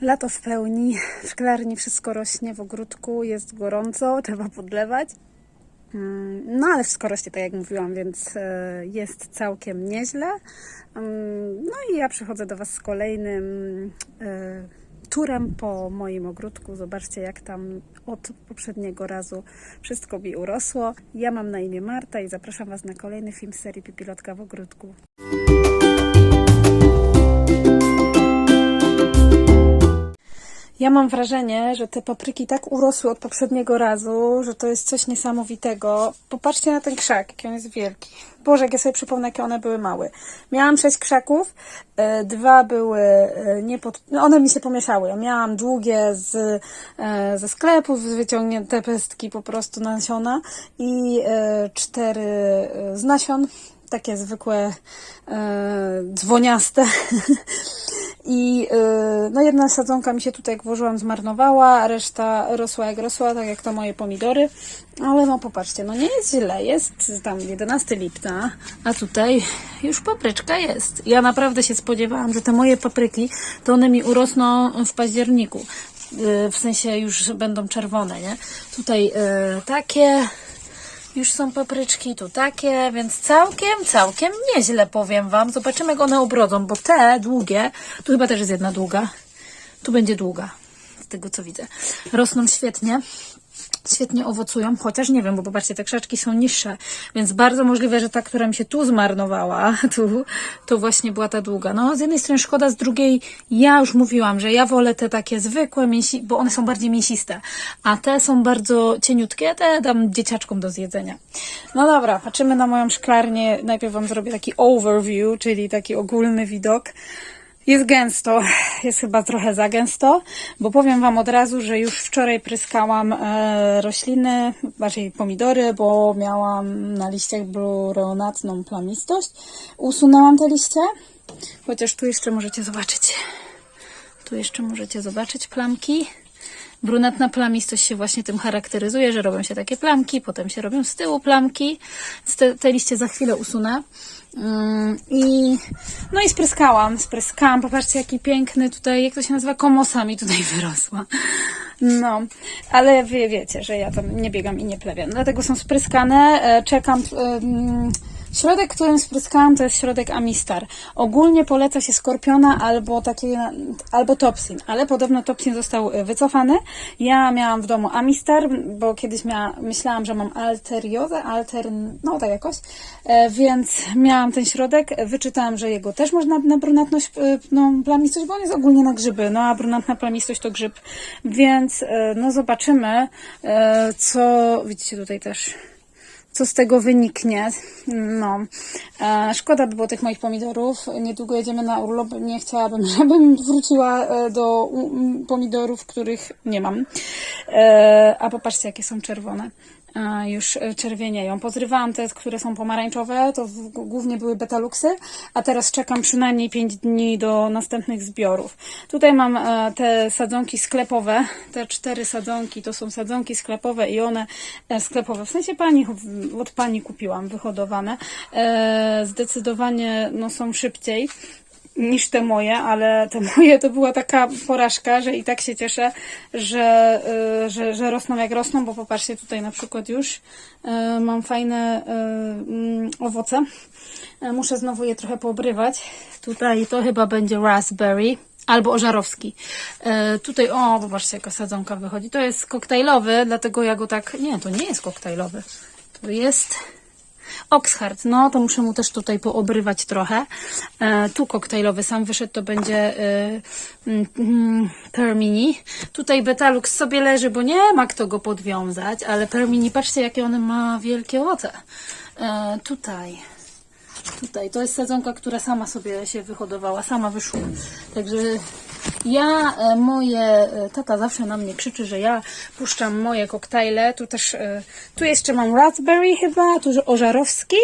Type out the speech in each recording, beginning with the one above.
Lato w pełni, w szklarni wszystko rośnie, w ogródku jest gorąco, trzeba podlewać. Mm, No ale wszystko rośnie, tak jak mówiłam, więc e, jest całkiem nieźle. Mm, No i ja przychodzę do Was z kolejnym e, turem po moim ogródku. Zobaczcie, jak tam od poprzedniego razu wszystko mi urosło. Ja mam na imię Marta i zapraszam Was na kolejny film serii Pipilotka w ogródku. Ja mam wrażenie, że te papryki tak urosły od poprzedniego razu, że to jest coś niesamowitego. Popatrzcie na ten krzak, jaki on jest wielki. Boże, jak ja sobie przypomnę, jakie one były małe. Miałam sześć krzaków, e, dwa były e, niepod... no one mi się pomieszały. Miałam długie z, e, ze sklepów, wyciągnięte pestki po prostu nasiona i cztery z nasion, takie zwykłe dzwoniaste. I no jedna sadzonka mi się tutaj, jak włożyłam, zmarnowała, reszta rosła jak rosła, tak jak to moje pomidory. Ale no popatrzcie, no nie jest źle. Jest tam 11 lipca, a tutaj już papryczka jest. Ja naprawdę się spodziewałam, że te moje papryki, to one mi urosną w październiku. Yy, w sensie już będą czerwone, nie? Tutaj yy, takie, już są papryczki, tu takie, więc całkiem, całkiem nieźle powiem Wam. Zobaczymy, jak one ubrodzą, bo te długie, tu chyba też jest jedna długa, tu będzie długa, z tego co widzę. Rosną świetnie, świetnie owocują, chociaż nie wiem, bo popatrzcie, te krzaczki są niższe, więc bardzo możliwe, że ta, która mi się tu zmarnowała, tu, to właśnie była ta długa. No, z jednej strony szkoda, z drugiej ja już mówiłam, że ja wolę te takie zwykłe, mięsi, bo one są bardziej mięsiste, a te są bardzo cieniutkie, te dam dzieciaczkom do zjedzenia. No dobra, patrzymy na moją szklarnię. Najpierw Wam zrobię taki overview, czyli taki ogólny widok. Jest gęsto, jest chyba trochę za gęsto, bo powiem Wam od razu, że już wczoraj pryskałam e, rośliny, bardziej pomidory, bo miałam na liściach brunatną plamistość. Usunęłam te liście, chociaż tu jeszcze możecie zobaczyć. Tu jeszcze możecie zobaczyć plamki. Brunatna plamistość się właśnie tym charakteryzuje, że robią się takie plamki, potem się robią z tyłu plamki. Te, te liście za chwilę usunę. Mm, I no i spryskałam, spryskałam. Popatrzcie, jaki piękny tutaj, jak to się nazywa, komosa mi tutaj wyrosła. No, ale wy wiecie, że ja tam nie biegam i nie plewiam. Dlatego są spryskane. E, Czekam. em, Środek, którym spryskałam, to jest środek Amistar. Ogólnie poleca się Skorpiona albo taki, albo Topsin, ale podobno Topsin został y, wycofany. Ja miałam w domu Amistar, bo kiedyś miała, myślałam, że mam alteriozę, alter, no tak jakoś, e, więc miałam ten środek. Wyczytałam, że jego też można na brunatność, y, no, plamistość, bo on jest ogólnie na grzyby, no a brunatna plamistość to grzyb, więc e, no zobaczymy, co, widzicie tutaj też co z tego wyniknie. No, e, szkoda by było tych moich pomidorów. Niedługo jedziemy na urlop. Nie chciałabym, żebym wróciła e, do pomidorów, których nie mam. E, a popatrzcie, jakie są czerwone. Już e, czerwienieją. Pozrywałam te, które są pomarańczowe, to głównie były betaluksy, a teraz czekam przynajmniej 5 dni do następnych zbiorów. Tutaj mam e, te sadzonki sklepowe, te cztery sadzonki to są sadzonki sklepowe i one e, sklepowe, w sensie pani, od pani kupiłam, wyhodowane. Zdecydowanie no, są szybciej niż te moje, ale te moje to była taka porażka, że i tak się cieszę, że, y, że, że rosną jak rosną, bo popatrzcie tutaj na przykład już y, mam fajne y, mm, owoce. Muszę znowu je trochę poobrywać. Tutaj to chyba będzie raspberry. Albo ożarowski. Tutaj, o, popatrzcie, jaka sadzonka wychodzi. To jest koktajlowy, dlatego ja go tak. Nie, to nie jest koktajlowy. To jest Oxhart, no to muszę mu też tutaj poobrywać trochę. E, tu koktajlowy sam wyszedł, to będzie e, mm, mm, Permini. Tutaj Betalux sobie leży, bo nie ma kto go podwiązać, ale Permini, patrzcie jakie on ma wielkie owoce. E, tutaj. Tutaj, to jest sadzonka, która sama sobie się wyhodowała, sama wyszła. Także ja, e, moje, e, tata zawsze na mnie krzyczy, że ja puszczam moje koktajle. Tu też, e, tu jeszcze mam raspberry chyba, tu ożarowski.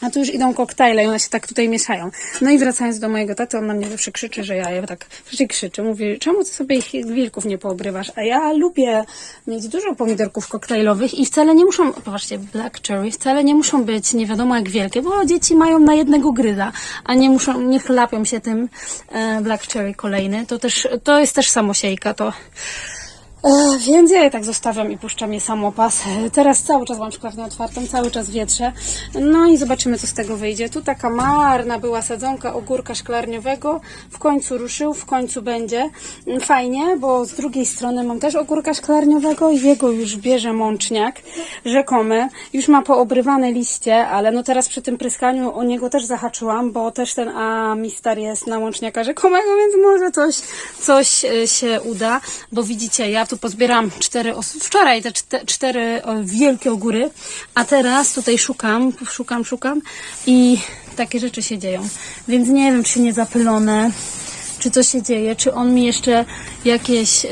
A tu już idą koktajle i one się tak tutaj mieszają. No i wracając do mojego taty, on na mnie zawsze krzyczy, że ja je tak, znaczy krzyczy, mówi, czemu ty sobie ich wilków nie poobrywasz? A ja lubię mieć dużo pomidorków koktajlowych i wcale nie muszą, popatrzcie, black cherry, wcale nie muszą być nie wiadomo jak wielkie, bo dzieci mają na jednego gryza, a nie muszą, nie chlapią się tym e, black cherry kolejny. To też, to jest też samosiejka, to E, Więc ja je tak zostawiam i puszczam je samopas. Teraz cały czas mam szklarnię otwartą, cały czas wietrze. No i zobaczymy, co z tego wyjdzie. Tu taka marna była sadzonka ogórka szklarniowego. W końcu ruszył, w końcu będzie. Fajnie, bo z drugiej strony mam też ogórka szklarniowego i jego już bierze mączniak rzekomy. Już ma poobrywane liście, ale no teraz przy tym pryskaniu o niego też zahaczyłam, bo też ten amistar jest na łączniaka rzekomego, więc może coś, coś e, się uda, bo widzicie, ja tu pozbieram cztery, wczoraj te czte, cztery wielkie ogóry, a teraz tutaj szukam, szukam, szukam i takie rzeczy się dzieją. Więc nie wiem, czy nie zapylone, czy co się dzieje, czy on mi jeszcze jakieś e,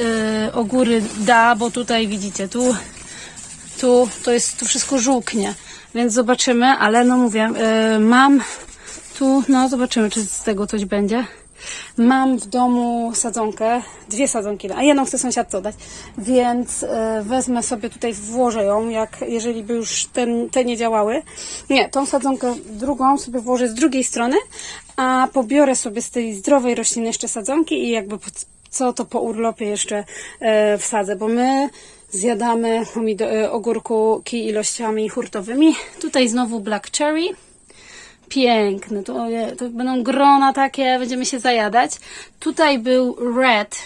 ogóry da, bo tutaj widzicie, tu tu to jest tu wszystko żółknie, więc zobaczymy, ale no mówię, y, mam tu, no zobaczymy, czy z tego coś będzie. Mam w domu sadzonkę, dwie sadzonki, a jedną chcę sąsiadce oddać, więc y, wezmę sobie tutaj, włożę ją, jak jeżeli by już ten, te nie działały. Nie, tą sadzonkę drugą sobie włożę z drugiej strony, a pobiorę sobie z tej zdrowej rośliny jeszcze sadzonki i jakby co to po urlopie jeszcze e, wsadzę, bo my zjadamy e, ogórki ilościami hurtowymi. Tutaj znowu black cherry. Piękny, to, to będą grona takie, będziemy się zajadać. Tutaj był red,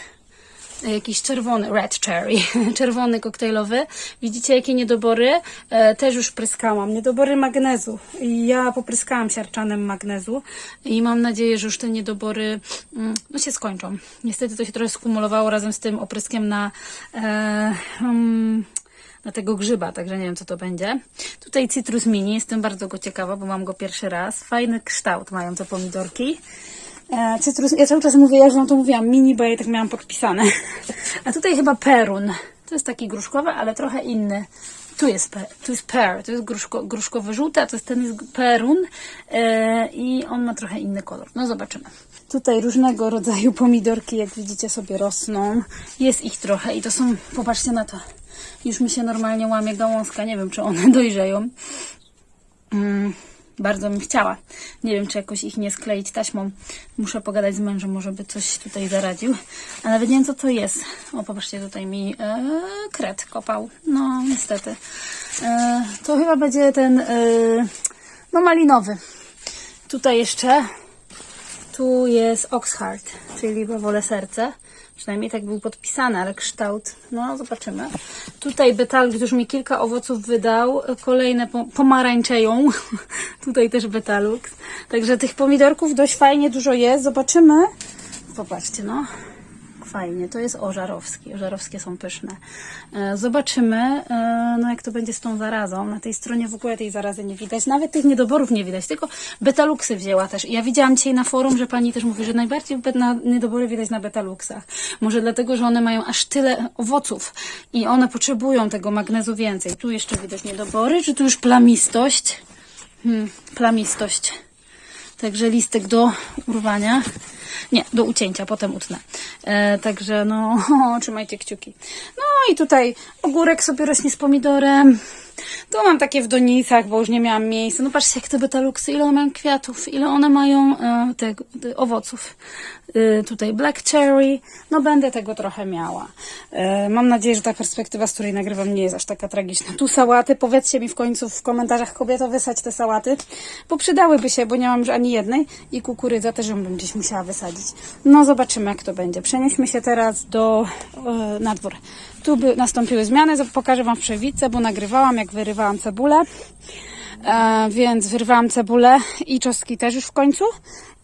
e, jakiś czerwony, red cherry, czerwony koktajlowy. Widzicie jakie niedobory? E, też już pryskałam. Niedobory magnezu. Ja popryskałam siarczanem magnezu i mam nadzieję, że już te niedobory mm, no, się skończą. Niestety to się trochę skumulowało razem z tym opryskiem na e, mm, na tego grzyba, także nie wiem co to będzie. Tutaj Citrus Mini, jestem bardzo go ciekawa, bo mam go pierwszy raz. Fajny kształt mają te pomidorki. E, Cytrus, ja cały czas mówię, ja już wam to mówiłam, mini, bo ja je tak miałam podpisane. A tutaj chyba perun. To jest taki gruszkowy, ale trochę inny. Tu jest, tu jest pear, to jest gruszko, gruszkowy żółty, a to jest ten jest perun e, i on ma trochę inny kolor. No zobaczymy. Tutaj różnego rodzaju pomidorki, jak widzicie sobie rosną. Jest ich trochę i to są, popatrzcie na to. Już mi się normalnie łamie gałązka, nie wiem czy one dojrzeją. Mm, bardzo bym chciała. Nie wiem, czy jakoś ich nie skleić taśmą. Muszę pogadać z mężem, może by coś tutaj zaradził. A nawet nie wiem, co to jest. O, popatrzcie, tutaj mi e, kret kopał. No, niestety. E, to chyba będzie ten, e, no, malinowy. Tutaj jeszcze, tu jest Oxheart, czyli wolę serce. Przynajmniej tak był podpisany, ale kształt, no zobaczymy. Tutaj Betalux już mi kilka owoców wydał, kolejne po, pomarańczeją. Tutaj też Betalux. Także tych pomidorków dość fajnie dużo jest. Zobaczymy. Popatrzcie, no. Fajnie, to jest ożarowski. Ożarowskie są pyszne. E, Zobaczymy, e, no jak to będzie z tą zarazą. Na tej stronie w ogóle tej zarazy nie widać. Nawet tych niedoborów nie widać, tylko betaluksy wzięła też. Ja widziałam dzisiaj na forum, że pani też mówi, że najbardziej niedobory widać na betaluksach. Może dlatego, że one mają aż tyle owoców i one potrzebują tego magnezu więcej. Tu jeszcze widać niedobory, czy tu już plamistość? Hmm, plamistość. Także listek do urwania. Nie, do ucięcia, potem utnę. E, także no, trzymajcie kciuki. No i tutaj ogórek sobie rośnie z pomidorem. Tu mam takie w donicach, bo już nie miałam miejsca. No patrzcie, jak te betaluksy, ile one mają kwiatów, ile one mają e, te, te owoców. E, tutaj black cherry. No będę tego trochę miała. E, mam nadzieję, że ta perspektywa, z której nagrywam, nie jest aż taka tragiczna. Tu sałaty. Powiedzcie mi w końcu w komentarzach, kobieto, wysać te sałaty, bo przydałyby się, bo nie mam już ani jednej. I kukurydza też ją bym gdzieś musiała wysadzić. No zobaczymy, jak to będzie. Przenieśmy się teraz do e, na dwór. Tu by nastąpiły zmiany. Pokażę Wam w przewidce, bo nagrywałam, jak wyrywałam cebulę. E, więc wyrwałam cebulę i czosnki też już w końcu.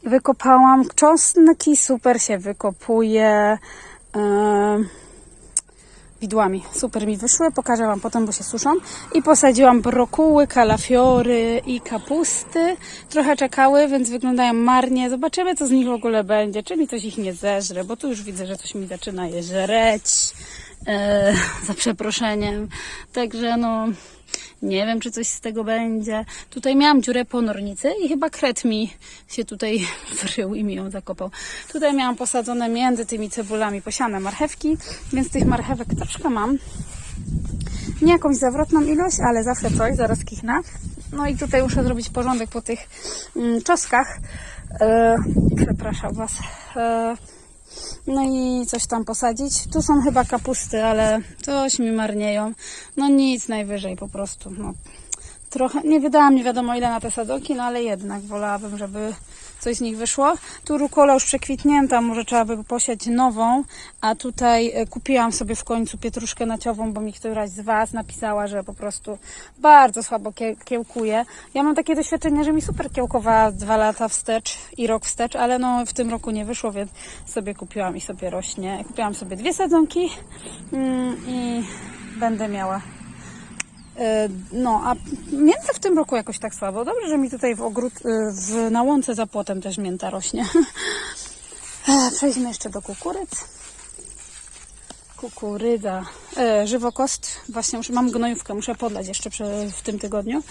Wykopałam czosnki, super się wykopuje. E, widłami. Super mi wyszły, pokażę Wam potem, bo się suszą. I posadziłam brokuły, kalafiory i kapusty. Trochę czekały, więc wyglądają marnie. Zobaczymy, co z nich w ogóle będzie. Czy mi coś ich nie zeżre, bo tu już widzę, że coś mi zaczyna je żreć. E, za przeproszeniem. Także no, Nie wiem, czy coś z tego będzie. Tutaj miałam dziurę po nornicy i chyba kret mi się tutaj wrył i mi ją zakopał. Tutaj miałam posadzone między tymi cebulami posiane marchewki, więc tych marchewek troszkę mam. Nie jakąś zawrotną ilość, ale zawsze coś, zaraz kichnę. No i tutaj muszę zrobić porządek po tych mm, czoskach. E, przepraszam Was. E, no i coś tam posadzić. Tu są chyba kapusty, ale coś mi marnieją. No nic, najwyżej po prostu. No, trochę, nie wydałam nie wiadomo ile na te sadzonki, no ale jednak wolałabym, żeby coś z nich wyszło. Tu rukola już przekwitnięta, może trzeba by posiać nową, a tutaj e, kupiłam sobie w końcu pietruszkę naciową, bo mi któraś z Was napisała, że po prostu bardzo słabo kie- kiełkuje. Ja mam takie doświadczenie, że mi super kiełkowała dwa lata wstecz i rok wstecz, ale no w tym roku nie wyszło, więc sobie kupiłam i sobie rośnie. Kupiłam sobie dwie sadzonki mm, i będę miała No, a mięta w tym roku jakoś tak słabo. Dobrze, że mi tutaj w ogród, e, w, na łące za płotem też mięta rośnie. E, Przejdźmy jeszcze do kukurydz. Kukurydza, e, żywokost. Właśnie muszę, mam gnojówkę, muszę podlać jeszcze przy, w tym tygodniu.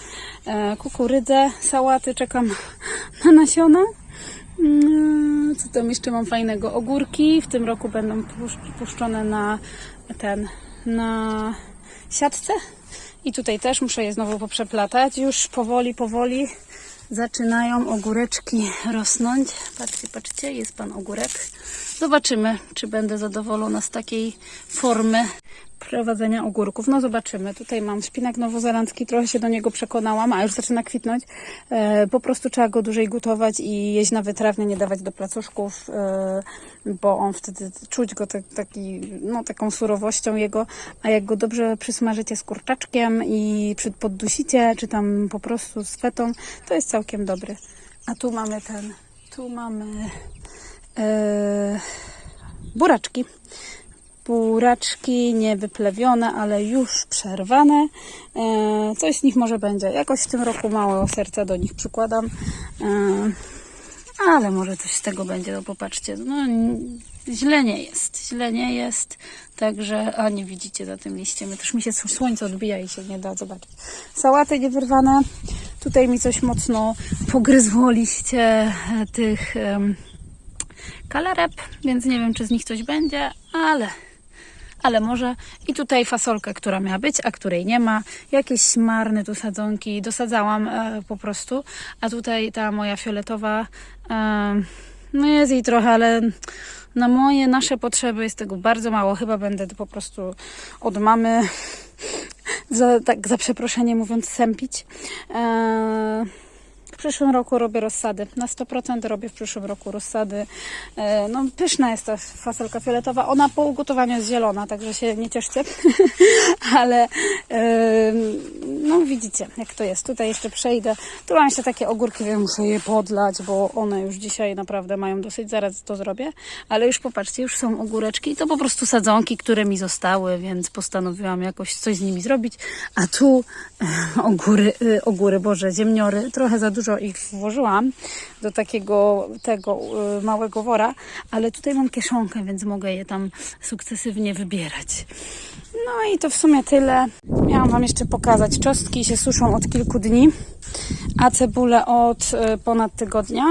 E, kukurydzę, sałaty, czekam na nasiona. Mm, Co tam jeszcze mam fajnego? Ogórki w tym roku będą pusz- puszczone na ten, na siatce. I tutaj też muszę je znowu poprzeplatać. Już powoli, powoli zaczynają ogóreczki rosnąć. Patrzcie, patrzcie, jest pan ogórek. Zobaczymy, czy będę zadowolona z takiej formy prowadzenia ogórków. No zobaczymy. Tutaj mam szpinak nowozelandzki, trochę się do niego przekonałam, a już zaczyna kwitnąć. E, po prostu trzeba go dłużej gotować i jeść na wytrawnie, nie dawać do placuszków, e, bo on wtedy czuć go tak, taki, no, taką surowością jego, a jak go dobrze przysmażycie z kurczaczkiem i przy- poddusicie, czy tam po prostu z fetą, to jest całkiem dobry. A tu mamy ten, tu mamy e, buraczki. Buraczki niewyplewione, ale już przerwane. E, coś z nich może będzie. Jakoś w tym roku mało serca do nich przykładam. E, ale może coś z tego będzie, no popatrzcie. No, źle nie jest. Źle nie jest. Także, a nie widzicie za tym liściem. Też mi się słońce odbija i się nie da zobaczyć. Sałaty niewyrwane. Tutaj mi coś mocno pogryzło liście e, tych kalarep, więc nie wiem, czy z nich coś będzie, ale ale może. I tutaj fasolkę, która miała być, a której nie ma. Jakieś marne tu sadzonki dosadzałam e, po prostu. A tutaj ta moja fioletowa, e, no jest jej trochę, ale na moje, nasze potrzeby jest tego bardzo mało. Chyba będę po prostu od mamy, za, tak za przeproszenie mówiąc, sępić. E, w przyszłym roku robię rozsady. Na 100% robię w przyszłym roku rozsady. E, No, pyszna jest ta fasolka fioletowa. Ona po ugotowaniu jest zielona, także się nie cieszcie. Ale no widzicie, jak to jest. Tutaj jeszcze przejdę. Tu mam jeszcze takie ogórki, wiem, muszę je podlać, bo one już dzisiaj naprawdę mają dosyć. Zaraz to zrobię. Ale już popatrzcie, już są ogóreczki. To po prostu sadzonki, które mi zostały, więc postanowiłam jakoś coś z nimi zrobić. A tu e, ogóry, e, ogóry, boże, ziemniory. Trochę za dużo ich włożyłam do takiego tego e, małego wora, ale tutaj mam kieszonkę, więc mogę je tam sukcesywnie wybierać. No i to w sumie tyle. Miałam Wam jeszcze pokazać. Czosnki się suszą od kilku dni, a cebulę od e, ponad tygodnia.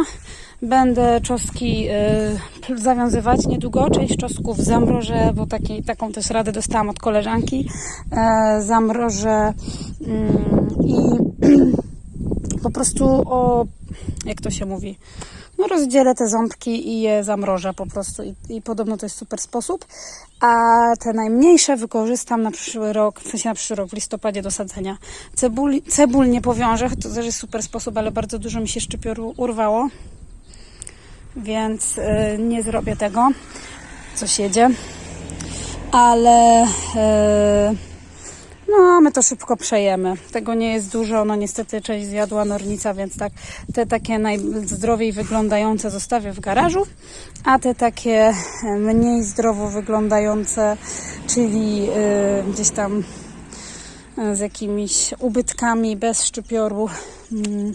Będę czosnki e, zawiązywać niedługo. Część czosnków zamrożę, bo taki, taką też radę dostałam od koleżanki. E, zamrożę mm, i po prostu o, jak to się mówi, no rozdzielę te ząbki i je zamrożę po prostu i, i podobno to jest super sposób, a te najmniejsze wykorzystam na przyszły rok, w sensie na przyszły rok, w listopadzie do sadzenia. Cebuli, cebul nie powiążę, to też jest super sposób, ale bardzo dużo mi się szczypioru urwało, więc y, nie zrobię tego, coś jedzie, ale... Y, no, my to szybko przejemy. Tego nie jest dużo. No niestety część zjadła nornica, więc tak te takie najzdrowiej wyglądające zostawię w garażu, a te takie mniej zdrowo wyglądające, czyli y, gdzieś tam y, z jakimiś ubytkami, bez szczypioru, mm,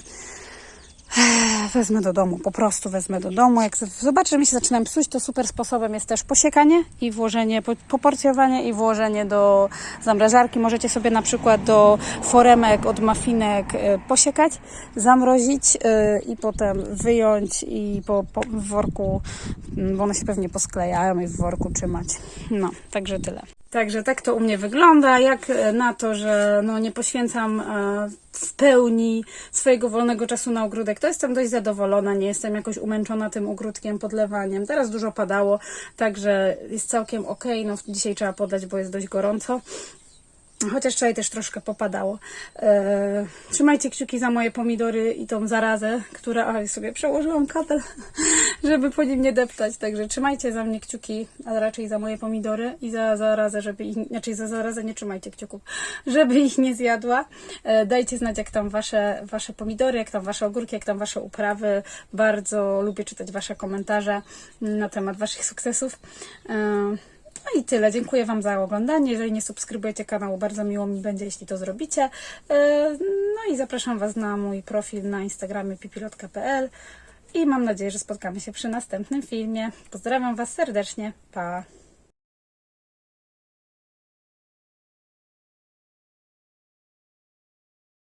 wezmę do domu, po prostu wezmę do domu. Jak zobaczę, że mi się zaczynam psuć, to super sposobem jest też posiekanie i włożenie, po- poporcjowanie i włożenie do zamrażarki. Możecie sobie na przykład do foremek od mafinek e, posiekać, zamrozić e, i potem wyjąć i po, po w worku, bo one się pewnie posklejają i w worku trzymać. No, także tyle. Także tak to u mnie wygląda, jak e, na to, że no, nie poświęcam e, w pełni swojego wolnego czasu na ogródek, to jestem dość zadowolona, nie jestem jakoś umęczona tym ogródkiem, podlewaniem. Teraz dużo padało, także jest całkiem ok. No, dzisiaj trzeba podać, bo jest dość gorąco. Chociaż wczoraj też troszkę popadało. Eee, trzymajcie kciuki za moje pomidory i tą zarazę, która. Oj, sobie przełożyłam kabel, żeby po nim nie deptać. Także trzymajcie za mnie kciuki, ale raczej za moje pomidory i za zarazę, żeby ich. Znaczy za zarazę nie trzymajcie kciuków, żeby ich nie zjadła. E, dajcie znać, jak tam wasze, wasze pomidory, jak tam wasze ogórki, jak tam wasze uprawy. Bardzo lubię czytać wasze komentarze na temat waszych sukcesów. Eee, no i tyle. Dziękuję Wam za oglądanie. Jeżeli nie subskrybujecie kanału, bardzo miło mi będzie, jeśli to zrobicie. Yy, No i zapraszam Was na mój profil na Instagramie pipilotka.pl i mam nadzieję, że spotkamy się przy następnym filmie. Pozdrawiam Was serdecznie. Pa!